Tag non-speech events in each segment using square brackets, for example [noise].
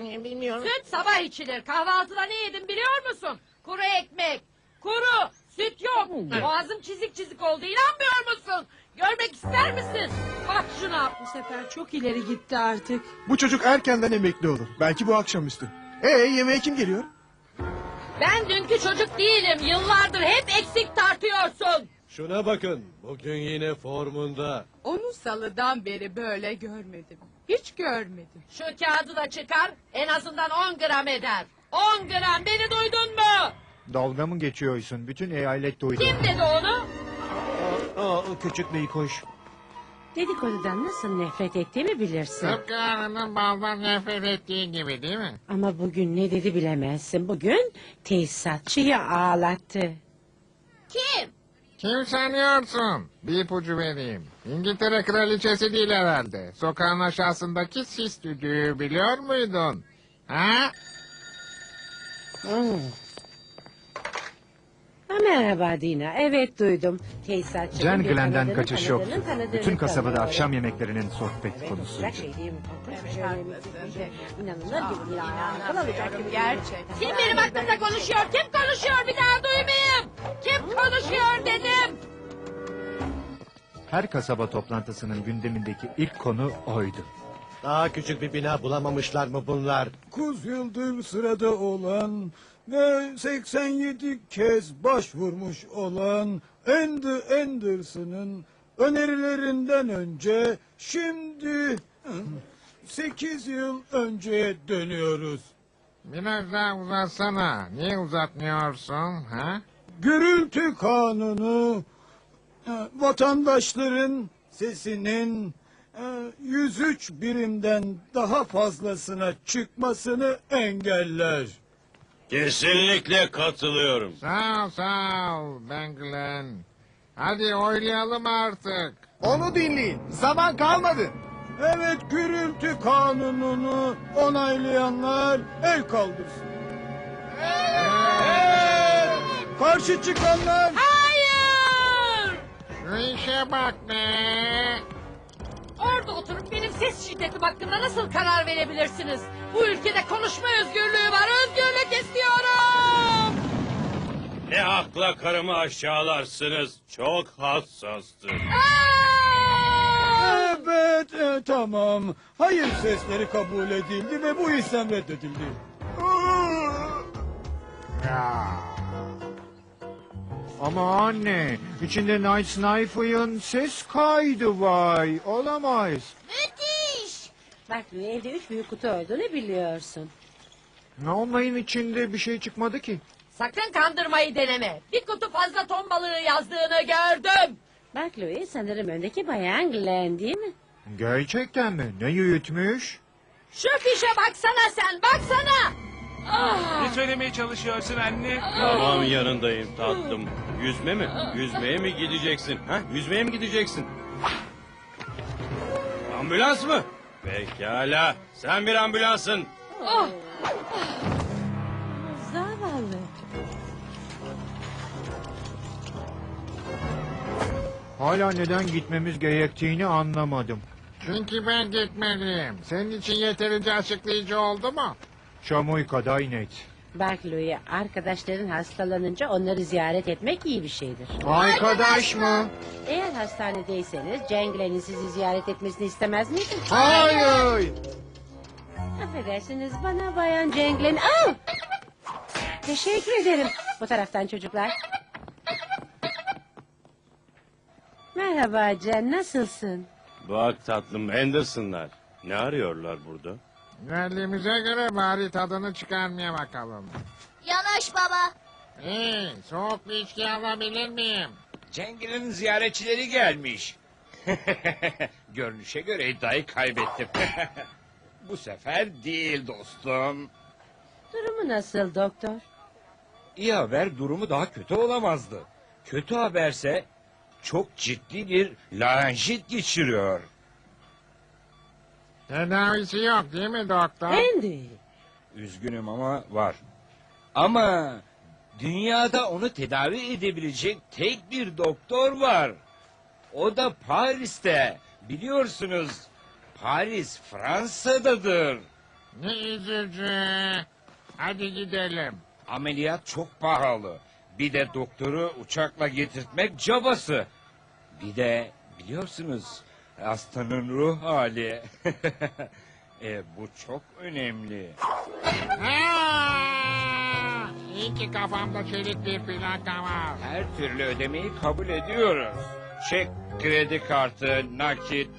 yani bilmiyorum. Süt sabah içilir. Kahvaltıda ne yedim biliyor musun? Kuru ekmek. Kuru. Süt yok. Boğazım çizik çizik oldu. İnanmıyor musun? Görmek ister misin? Bak şuna. Bu sefer çok ileri gitti artık. Bu çocuk erkenden emekli olur. Belki bu akşamüstü. Ee yemeğe kim geliyor? Ben dünkü çocuk değilim. Yıllardır hep eksik tartıyorsun. Şuna bakın. Bugün yine formunda. Onu salıdan beri böyle görmedim. Hiç görmedim. Şu kağıdı da çıkar. En azından 10 gram eder. 10 gram beni duydun mu? Dalga mı geçiyorsun? Bütün eyalet duydu. Kim dedi onu? Aa, küçük bey koş. Dedikodudan nasıl nefret ettiğimi bilirsin. Tıpkı arının baldan nefret ettiği gibi değil mi? Ama bugün ne dedi bilemezsin. Bugün tesisatçıyı ağlattı. Kim? Kim sanıyorsun? Bir ipucu vereyim. İngiltere kraliçesi değil herhalde. Sokağın aşağısındaki sis düdüğü biliyor muydun? Ha? Hmm. Ha, merhaba Dina. Evet duydum. Tesisatçı. Jen Glen'den kaçış yoktu. Bütün kasabada akşam yemeklerinin sohbet konusuydu. Gerçekten. Kim benim hakkımda konuşuyor? Kim konuşuyor? Bir daha duymayayım. Kim konuşuyor dedim. Her kasaba toplantısının gündemindeki ilk konu oydu. Daha küçük bir bina bulamamışlar mı bunlar? 9 yıldır sırada olan ve 87 kez başvurmuş olan Andy Anderson'ın önerilerinden önce şimdi 8 yıl önceye dönüyoruz. Biraz daha uzatsana. Niye uzatmıyorsun? Ha? Gürültü kanunu e, vatandaşların sesinin e, 103 birimden daha fazlasına çıkmasını engeller. Kesinlikle katılıyorum. Sağ ol sağ ol Ben Glenn. Hadi oylayalım artık. Onu dinleyin. Zaman kalmadı. Evet gürültü kanununu onaylayanlar el kaldırsın. Karşı çıkanlar Hayır! Şu işe bak be. Ses şiddetim hakkında nasıl karar verebilirsiniz? Bu ülkede konuşma özgürlüğü var. Özgürlük istiyorum. Ne hakla karımı aşağılarsınız? Çok hassastır. Aa! Evet e, tamam. Hayır sesleri kabul edildi ve bu istem reddedildi. Ama anne, içinde Night Sniper'ın ses kaydı vay. Olamaz. Bak evde üç büyük kutu olduğunu biliyorsun. Onların içinde bir şey çıkmadı ki. Sakın kandırmayı deneme. Bir kutu fazla ton balığı yazdığını gördüm. Bak Louis sanırım öndeki bayan Glenn değil mi? Gerçekten mi? Ne yürütmüş? Şu fişe baksana sen baksana. Ne söylemeye çalışıyorsun anne? Tamam yanındayım tatlım. Yüzme mi? Yüzmeye mi gideceksin? Ha? Yüzmeye mi gideceksin? Ambulans mı? Pekala. Sen bir ambulansın. Ah! Zavallı. Hala neden gitmemiz gerektiğini anlamadım. Çünkü ben gitmeliyim. Senin için yeterince açıklayıcı oldu mu? Çamuy kadar net. Bak Louis arkadaşların hastalanınca onları ziyaret etmek iyi bir şeydir. Arkadaş mı? Eğer hastanedeyseniz Jen Glenn'in sizi ziyaret etmesini istemez miydin? Hayır. Affedersiniz bana bayan Jen Glenn. Aa! Teşekkür ederim. Bu taraftan çocuklar. Merhaba Jen nasılsın? Bak tatlım Anderson'lar. Ne arıyorlar burada? Geldiğimize göre bari tadını çıkarmaya bakalım. Yanaş baba. İyi, soğuk bir içki alabilir miyim? Cengil'in ziyaretçileri gelmiş. [laughs] Görünüşe göre iddiayı kaybettim. [laughs] Bu sefer değil dostum. Durumu nasıl doktor? İyi haber durumu daha kötü olamazdı. Kötü haberse çok ciddi bir larenjit geçiriyor. Tedavisi yok değil mi doktor? Andy. Üzgünüm ama var. Ama dünyada onu tedavi edebilecek tek bir doktor var. O da Paris'te. Biliyorsunuz Paris Fransa'dadır. Ne üzücü. Hadi gidelim. Ameliyat çok pahalı. Bir de doktoru uçakla getirtmek cabası. Bir de biliyorsunuz hastanın ruh hali. [laughs] e, bu çok önemli. Aa! İyi ki kafamda çelik bir plaka var. Her türlü ödemeyi kabul ediyoruz. Çek, kredi kartı, nakit.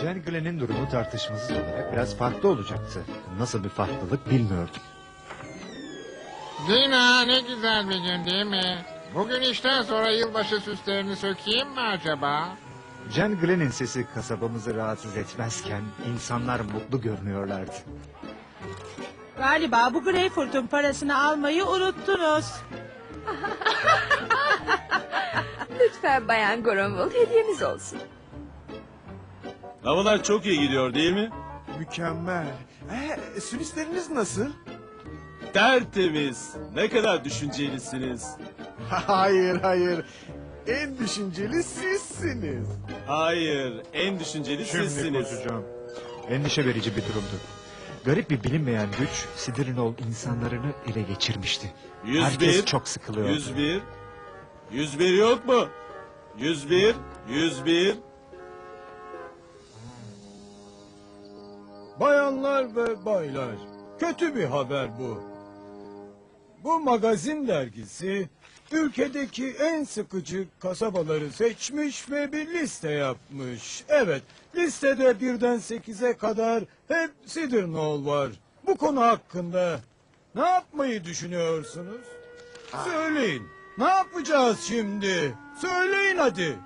Jen Glenn'in durumu tartışmasız olarak biraz farklı olacaktı. Nasıl bir farklılık bilmiyordum. Dina ne güzel bir gün değil mi? Bugün işten sonra yılbaşı süslerini sökeyim mi acaba? Jen Glenn'in sesi kasabamızı rahatsız etmezken insanlar mutlu görünüyorlardı. Galiba bu Greyfurt'un parasını almayı unuttunuz. [laughs] Lütfen Bayan Grumble hediyemiz olsun. Havalar çok iyi gidiyor değil mi? Mükemmel. Ee, sülüsleriniz nasıl? Tertemiz. Ne kadar düşüncelisiniz. [laughs] Hayır hayır. En düşünceli sizsiniz. Hayır, en düşünceli Şimdi sizsiniz. kusacağım. Endişe verici bir durumdu. Garip bir bilinmeyen güç Sidrinol insanlarını ele geçirmişti. 101, Herkes çok sıkılıyordu. 101. 101 yok mu? 101, 101. Bayanlar ve baylar, kötü bir haber bu. Bu magazin dergisi ülkedeki en sıkıcı kasabaları seçmiş ve bir liste yapmış. Evet, listede birden sekize kadar hep Sidernol var. Bu konu hakkında ne yapmayı düşünüyorsunuz? Söyleyin, ne yapacağız şimdi? Söyleyin hadi.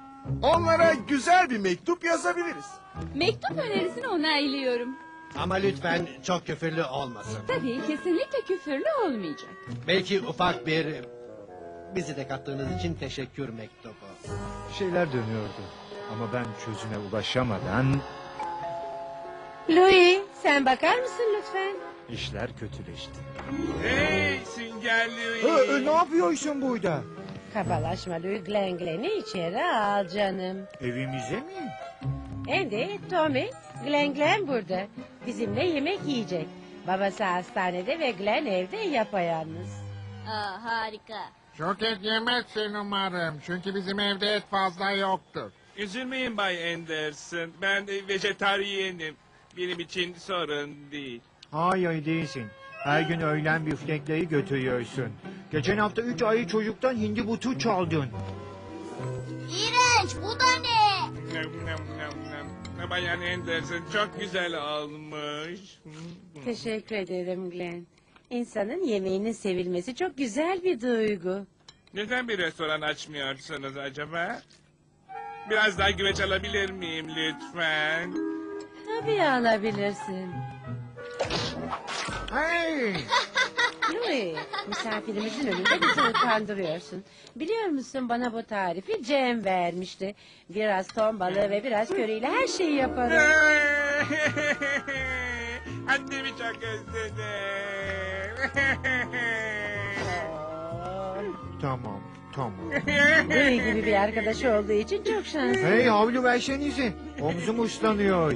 Onlara güzel bir mektup yazabiliriz. Mektup önerisini onaylıyorum. Ama lütfen çok küfürlü olmasın. Tabii kesinlikle küfürlü olmayacak. Belki ufak bir... Bizi de kattığınız için teşekkür mektubu. Bir şeyler dönüyordu. Ama ben çözüme ulaşamadan Louis sen bakar mısın lütfen? işler kötüleşti. Hey süngerli. Ee, ne yapıyorsun burada? Kabalaşma Louis Glen Glen'i içeri al canım. Evimize mi? Andy, Tommy, Glen Glen burada. Bizimle yemek yiyecek. Babası hastanede ve Glen evde yapayalnız. Aa, harika. Çok et yemezsin umarım. Çünkü bizim evde et fazla yoktur. Üzülmeyin Bay Anderson. Ben e, vejetaryenim. Benim için sorun değil. Hayır değilsin. Her gün öğlen büftekleri götürüyorsun. Geçen hafta üç ayı çocuktan hindi butu çaldın. İğrenç bu da ne? Nem, nem, nem, nem. Bayan Anderson çok güzel olmuş. Teşekkür ederim Glen. İnsanın yemeğinin sevilmesi çok güzel bir duygu. Neden bir restoran açmıyorsunuz acaba? Biraz daha güveç alabilir miyim lütfen? Tabii alabilirsin. Hey! [laughs] Louis, misafirimizin önünde bizi utandırıyorsun. Biliyor musun bana bu tarifi Cem vermişti. Biraz ton balığı ve biraz köriyle her şeyi yaparım. [laughs] Annemi çok özledim. [laughs] Tamam, tamam. Louis gibi bir arkadaşı olduğu için çok şanslı. hey havlu versenize. Omzum ıslanıyor.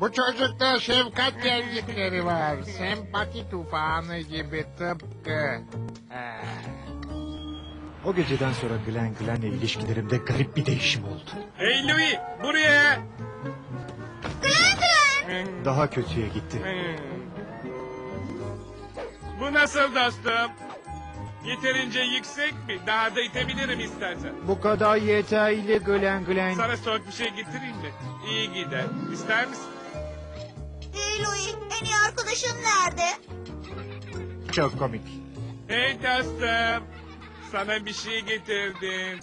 Bu çocukta şefkat gelgitleri var. Sempati tufanı gibi tıpkı. O geceden sonra Glen Glen'le ilişkilerimde garip bir değişim oldu. hey Louis buraya. Daha kötüye gitti. Bu nasıl dostum? Yeterince yüksek mi? Daha da itebilirim istersen. Bu kadar yeterli Glen Glen. Sana soğuk bir şey getireyim mi? İyi gider. İster misin? Hey Louis, en iyi arkadaşın nerede? Çok komik. Hey dostum. Sana bir şey getirdim.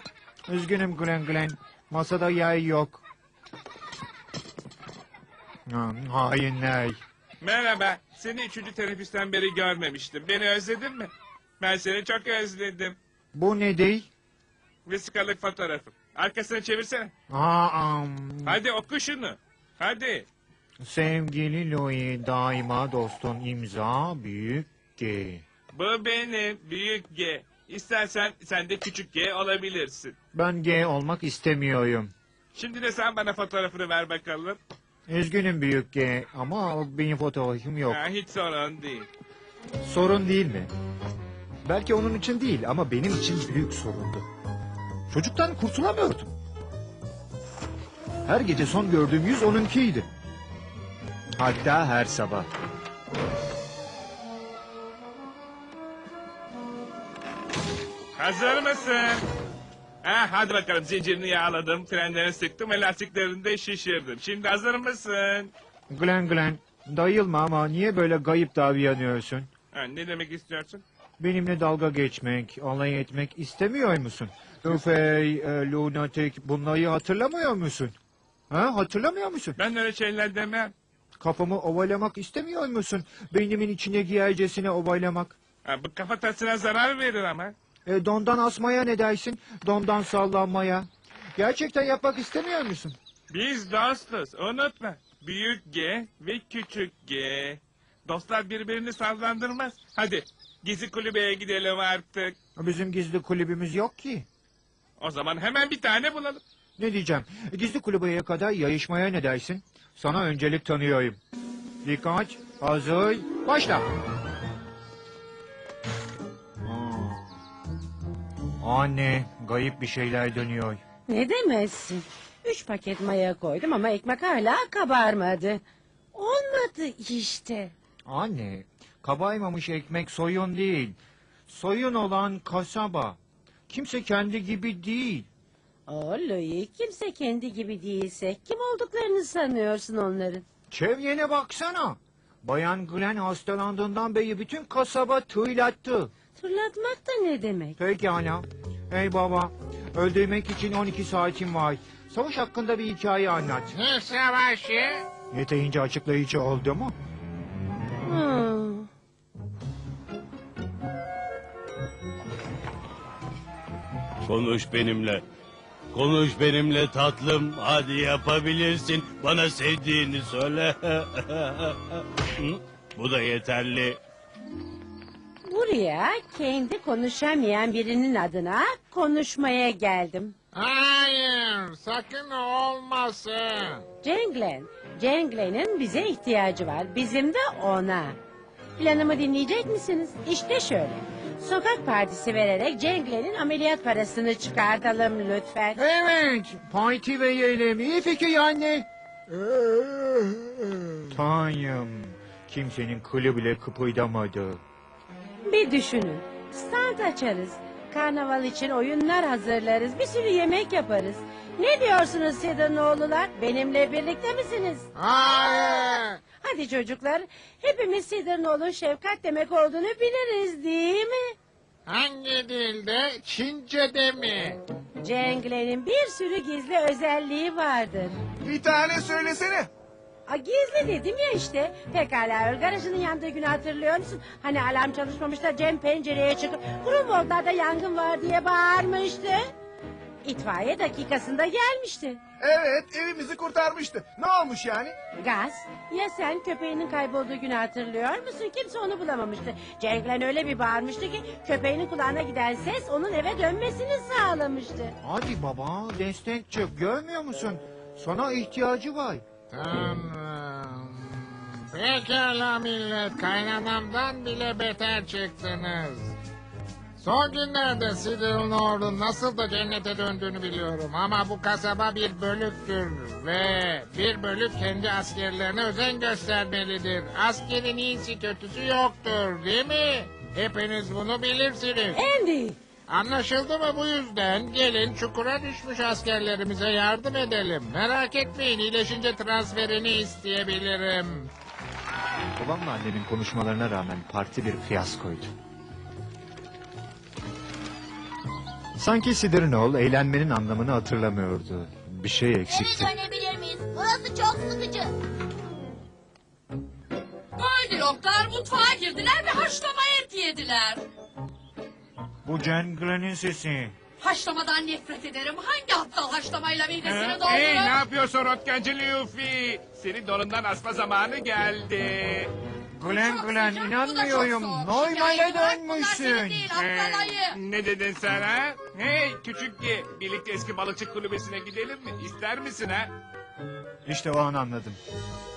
Üzgünüm Glen Glen. Masada yay yok. Ha, Hainler. Merhaba. Seni üçüncü teneffüsten beri görmemiştim. Beni özledin mi? Ben seni çok özledim. Bu ne değil? Vesikalık fotoğrafım. Arkasını çevirsene. Aa, Hadi oku şunu. Hadi. sevgili Louis daima dostun imza büyük G. Bu benim büyük G. İstersen sen de küçük G olabilirsin. Ben G olmak istemiyorum. Şimdi de sen bana fotoğrafını ver bakalım. Üzgünüm büyük G ama benim fotoğrafım yok. Ha, hiç sorun değil. Sorun değil mi? Belki onun için değil ama benim için büyük sorundu. Çocuktan kurtulamıyordum. Her gece son gördüğüm yüz onunkiydi. Hatta her sabah. Hazır mısın? Ha, hadi bakalım zincirini yağladım, frenlerini sıktım ve lastiklerini de şişirdim. Şimdi hazır mısın? Glen Glen, dayılma ama niye böyle gayip davranıyorsun? Ha, ne demek istiyorsun? Benimle dalga geçmek, alay etmek istemiyor musun? Üfey, e, lunatik bunları hatırlamıyor musun? Ha, hatırlamıyor musun? Ben öyle şeyler demem. Kafamı ovalamak istemiyor musun? Beynimin içine giyercesine ovalamak. Ha, bu kafatasına zarar verir ama. E, dondan asmaya ne dersin? Dondan sallanmaya. Gerçekten yapmak istemiyor musun? Biz dostuz, unutma. Büyük G ve küçük G. Dostlar birbirini sallandırmaz. Hadi gizli kulübeye gidelim artık. Bizim gizli kulübümüz yok ki. O zaman hemen bir tane bulalım. Ne diyeceğim? Gizli kulübeye kadar yayışmaya ne dersin? Sana öncelik tanıyorum. Dikkat, hazır, başla. Aa. Anne, gayip bir şeyler dönüyor. Ne demezsin? Üç paket maya koydum ama ekmek hala kabarmadı. Olmadı işte. Anne, kabaymamış ekmek soyun değil. Soyun olan kasaba. Kimse kendi gibi değil. O Louis, kimse kendi gibi değilse kim olduklarını sanıyorsun onların? Çevrene baksana. Bayan Glen hastalandığından beri bütün kasaba tığlattı. Tırlatmak da ne demek? Pekala. Hey baba, öldürmek için 12 saatim var. Savaş hakkında bir hikaye anlat. Ne savaşı? Yeterince açıklayıcı oldu mu? Hmm. Konuş benimle. Konuş benimle tatlım. Hadi yapabilirsin. Bana sevdiğini söyle. [laughs] Bu da yeterli. Buraya kendi konuşamayan birinin adına konuşmaya geldim. Hayır, sakın olmasın. Cenglen, Cenglen'in bize ihtiyacı var. Bizim de ona. Planımı dinleyecek misiniz? İşte şöyle. Sokak partisi vererek Cenglen'in ameliyat parasını çıkartalım lütfen. Evet, parti verelim. İyi fikir anne. Tanrım, kimsenin kılı bile kıpırdamadı. Bir düşünün. Stand açarız. Karnaval için oyunlar hazırlarız. Bir sürü yemek yaparız. Ne diyorsunuz Sidanoğlular? Benimle birlikte misiniz? Hayır. Hadi çocuklar. Hepimiz Sidanoğlu'nun şefkat demek olduğunu biliriz değil mi? Hangi dilde? Çince'de mi? Cenglen'in bir sürü gizli özelliği vardır. Bir tane söylesene. A, gizli dedim ya işte. Pekala garajının yandığı günü hatırlıyor musun? Hani alarm çalışmamış da Cem pencereye çıkıp Grunwald'da yangın var diye bağırmıştı. İtfaiye dakikasında gelmişti. Evet evimizi kurtarmıştı. Ne olmuş yani? Gaz, ya sen köpeğinin kaybolduğu günü hatırlıyor musun? Kimse onu bulamamıştı. Cenglen öyle bir bağırmıştı ki köpeğinin kulağına giden ses onun eve dönmesini sağlamıştı. Hadi baba, destek çık. Görmüyor musun? Sana ihtiyacı var. Tanrım. Pekala millet, kaynanamdan bile beter çıktınız. Son günlerde Sidil Nord'un nasıl da cennete döndüğünü biliyorum. Ama bu kasaba bir bölüktür ve bir bölük kendi askerlerine özen göstermelidir. Askerin iyisi kötüsü yoktur değil mi? Hepiniz bunu bilirsiniz. Andy, Anlaşıldı mı bu yüzden? Gelin çukura düşmüş askerlerimize yardım edelim. Merak etmeyin iyileşince transferini isteyebilirim. Babamla annemin konuşmalarına rağmen parti bir fiyaskoydu. Sanki Sidernol eğlenmenin anlamını hatırlamıyordu. Bir şey Eve eksikti. dönebilir miyiz? Burası çok sıkıcı. Goldiloklar mutfağa girdiler ve haşlama et yediler. Bu Cenglen'in sesi. Haşlamadan nefret ederim. Hangi aptal haşlamayla midesini? Hey ne yapıyorsun rotkancı Luffy? Senin donundan asma zamanı geldi. Bu da inanmıyorum. Normale dönmüşsün. ayı. Ne dedin sen ha? Hey küçük G, birlikte eski balıkçı kulübesine gidelim mi? İster misin ha? İşte o an anladım.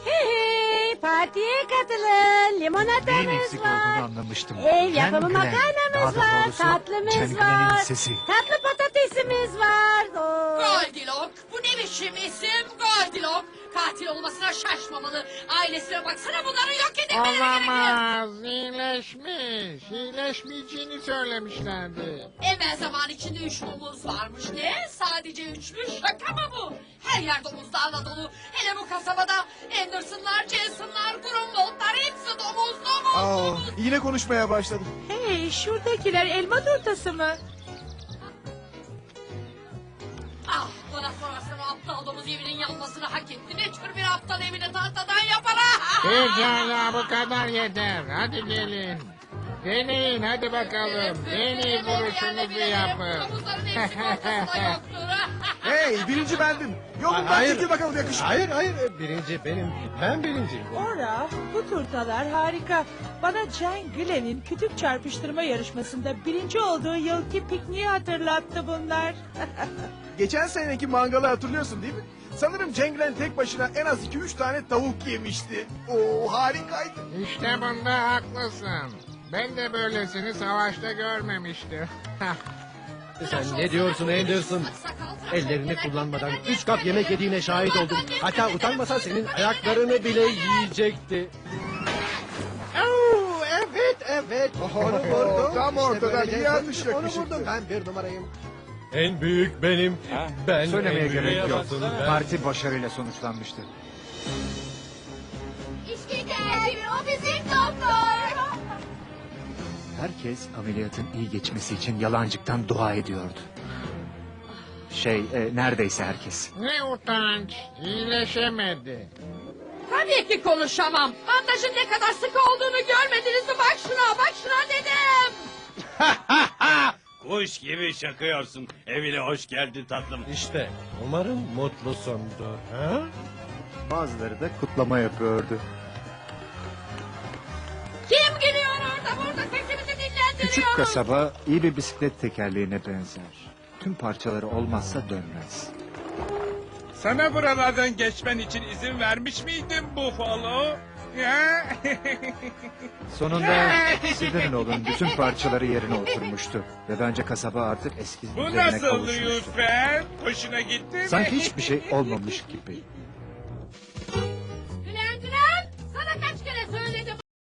Hey hey partiye katılın. Neyin Limonatamız eksik olduğunu var. anlamıştım. Ev yapımı Ken Glen, makarnamız daha da var. doğrusu Tatlımız Ken Glen'in var. sesi. Tatlı patatesimiz var. Goldilok bu ne biçim isim Goldilok. Katil olmasına şaşmamalı. Ailesine baksana bunları yok edilmeleri gerekir. Olamaz. İyileşmiş. İyileşmeyeceğini söylemişlerdi. Evvel zaman içinde üç domuz varmış. Ne? Sadece üçmüş. Şaka mı bu? Her yer domuzlarla dolu. Hele bu kasabada Anderson'lar, Jason'lar, Grunwald'lar hepsi domuz, domuz, Aa, domuz. yine konuşmaya başladı. Hey şuradakiler elma turtası mı? Bir aptal evini tahtadan yapar ha? Pekala bu kadar yeter. Hadi gelin. Deneyin hadi bakalım. En iyi vuruşunuzu yapın. Hey birinci bendim. Yolundan Hayır. çekil bakalım yakışıklı. Hayır hayır birinci benim. Ben birinciyim. Ora bu turtalar harika. Bana Jane Glen'in kütük çarpıştırma yarışmasında birinci olduğu yılki pikniği hatırlattı bunlar. Geçen seneki mangalı hatırlıyorsun değil mi? Sanırım Cengren tek başına en az 2-3 tane tavuk yemişti. Oo harikaydı. İşte bunda haklısın. Ben de böylesini savaşta görmemiştim. [laughs] Sen ne diyorsun Anderson? Ellerini kullanmadan üç kap yemek yediğine şahit oldum. Hatta utanmasa senin ayaklarını bile yiyecekti. Oo, evet evet. Onu vurdum. Tam ortadan böylece- iyi yanlış Onu yakışıklı. vurdum ben bir numarayım. En büyük benim. Ben Söylemeye en gerek yok. Ben- Parti başarıyla sonuçlanmıştı. İşte geldi. O bizim doktor. Herkes ameliyatın iyi geçmesi için yalancıktan dua ediyordu. Şey, e, neredeyse herkes. ne utanç. İyileşemedi. Tabii ki konuşamam. Bandajın ne kadar sıkı olduğunu görmediniz mi? Bak şuna, bak şuna dedim. [laughs] Kuş gibi şakıyorsun. Evine hoş geldin tatlım. İşte umarım mutlusundur. Ha? Bazıları da kutlama yapıyordu. Küçük kasaba iyi bir bisiklet tekerleğine benzer. Tüm parçaları olmazsa dönmez. Sana buralardan geçmen için izin vermiş miydim Buffalo? Ya? [laughs] Sonunda Sidon'un bütün parçaları yerine oturmuştu. Ve bence kasaba artık eski Bu düzenine nasıl kavuşmuştu. lütfen? Hoşuna gitti mi? Sanki hiçbir şey olmamış gibi.